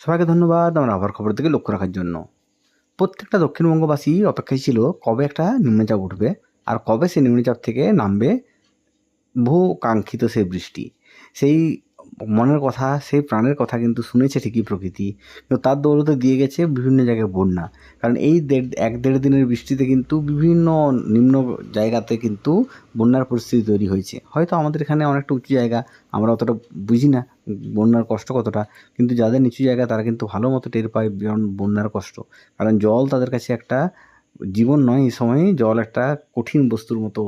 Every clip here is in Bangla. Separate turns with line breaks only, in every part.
সবাইকে ধন্যবাদ আমার আবহাওয়ার খবর থেকে লক্ষ্য রাখার জন্য। প্রত্যেকটা দক্ষিণবঙ্গবাসী অপেক্ষায় ছিল কবে একটা নিম্নচাপ উঠবে আর কবে সেই নিম্নচাপ থেকে নামবে বহু কাঙ্ক্ষিত সেই বৃষ্টি। সেই মনের কথা, সেই প্রাণের কথা কিন্তু শুনেছে ঠিকই প্রকৃতি। কিন্তু তার দৌলতে দিয়ে গেছে বিভিন্ন জায়গায় বন্যা। কারণ এই দেড়, এক দেড় দিনের বৃষ্টিতে কিন্তু বিভিন্ন নিম্ন জায়গাতে কিন্তু বন্যার পরিস্থিতি তৈরি হয়েছে। হয়তো আমাদের এখানে অনেকটা উঁচু জায়গা, আমরা অতটা বুঝি না বন্যার কষ্ট কতটা, কিন্তু যাদের নিচু জায়গা তারা কিন্তু ভালো মতো টের পায় বন্যার কষ্ট। কারণ জল তাদের কাছে একটা জীবন নয়, এই সময়ে জল একটা কঠিন বস্তুর মতো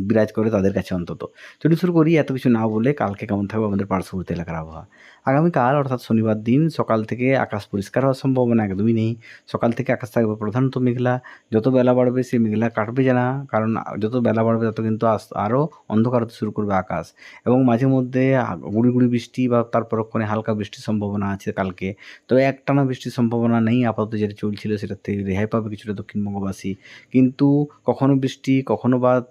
বিরাজ করে তাদের কাছে অন্তত। চলি শুরু করি, এত কিছু না বলে কালকে কেমন থাকবে আমাদের পার্শ্ববর্তী এলাকার আবহাওয়া। আগামীকাল, অর্থাৎ শনিবার দিন, সকাল থেকে আকাশ পরিষ্কার হওয়ার সম্ভাবনা একদমই নেই। সকাল থেকে আকাশ থাকবে প্রধানত মেঘলা। যত বেলা বাড়বে, সেই মেঘলা কাটবে জানা কারণ যত বেলা বাড়বে, তত কিন্তু আরও অন্ধকার হতে শুরু করবে আকাশ। এবং মাঝে মধ্যে গুঁড়ি গুঁড়ি বৃষ্টি বা তার পরক্ষণে হালকা বৃষ্টির সম্ভাবনা আছে কালকে। তবে একটানা বৃষ্টির সম্ভাবনা নেই, আপাতত যেটা চলছিল সেটা থেকে রেহাই পাবে কিছুটা দক্ষিণবঙ্গবাসী। কিন্তু কখনো বৃষ্টি, কখনো বা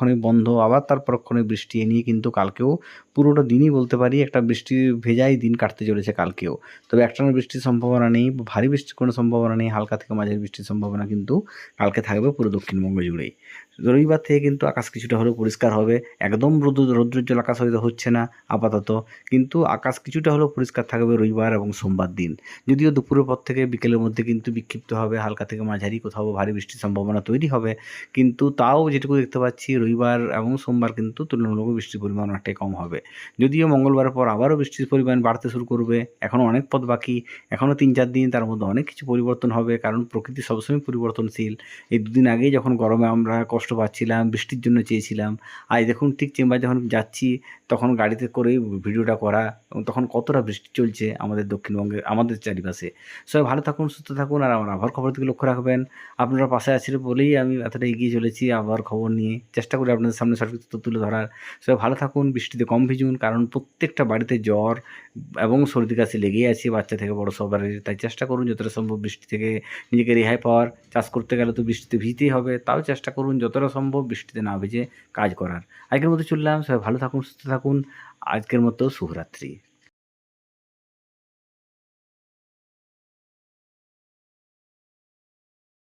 পরক্ষণে বন্ধ, আবার তার ক্ষণিক বৃষ্টি, এ নিয়ে কিন্তু কালকেও পুরোটা দিনই বলতে পারি একটা বৃষ্টি ভেজাই দিন কাটতে চলেছে কালকেও। তবে একটানা বৃষ্টির সম্ভাবনা নেই, ভারী বৃষ্টির কোনো সম্ভাবনা নেই, হালকা থেকে মাঝের বৃষ্টির সম্ভাবনা কিন্তু কালকে থাকবে পুরো দক্ষিণবঙ্গ জুড়েই। রবিবার থেকে কিন্তু আকাশ কিছুটা হলেও পরিষ্কার হবে। একদম রৌদ্র, রৌদ্রোজ্জ্বল আকাশ হয়তো হচ্ছে না, আপাতত। কিন্তু আকাশ কিছুটা হলেও পরিষ্কার থাকবে রবিবার এবং সোমবার দিন। যদিও দুপুরের পর থেকে বিকেলের মধ্যে কিন্তু বিক্ষিপ্ত হবে, হালকা থেকে মাঝারি কোথাও ভারী বৃষ্টির সম্ভাবনা তৈরি হবে। কিন্তু তাও যেটুকু দেখতে পাচ্ছি, রবিবার এবং সোমবার কিন্তু তুলনামূলক বৃষ্টির পরিমাণ অনেকটাই কম হবে। যদিও মঙ্গলবারের পর আবারও বৃষ্টির পরিমাণ বাড়তে শুরু করবে এখনও অনেক পথ বাকি এখনও তিন চার দিন তার মধ্যে অনেক কিছু পরিবর্তন হবে, কারণ প্রকৃতি সবসময় পরিবর্তনশীল। এই দুদিন আগেই যখন গরমে আমরা কষ্ট পাচ্ছিলাম, বৃষ্টির জন্য চেয়েছিলাম। আজ দেখুন ঠিক চেম্বার যখন যাচ্ছি, তখন গাড়িতে করেই ভিডিওটা করা এবং তখন কতটা বৃষ্টি চলছে আমাদের দক্ষিণবঙ্গে আমাদের চারিপাশে। সবাই ভালো থাকুন, সুস্থ থাকুন আর আমার আবহাওয়ার খবর দিকে লক্ষ্য রাখবেন। আপনারা পাশে আছেন বলেই আমি এতটা এগিয়ে চলেছি আবহাওয়ার খবর নিয়ে। চেষ্টা করি আপনাদের সামনে সঠিক তথ্য তুলে ধরার। সবাই ভালো থাকুন, বৃষ্টিতে কম ভিজুন, কারণ প্রত্যেকটা বাড়িতে জ্বর এবং সর্দি কাশি লেগেই আছে বাচ্চা থেকে বড় সবারই তাই চেষ্টা করুন যতটা সম্ভব বৃষ্টি থেকে নিজেকে রেহাই পাওয়ার। চাষ করতে গেলে তো বৃষ্টিতে ভিজতেই হবে, তাও চেষ্টা করুন যতটা সম্ভব বৃষ্টিতে না ভিজে কাজ করার। আজকের মতো চললাম, সবাই ভালো থাকুন, সুস্থ থাকুন। আজকের মতো শুভরাত্রি।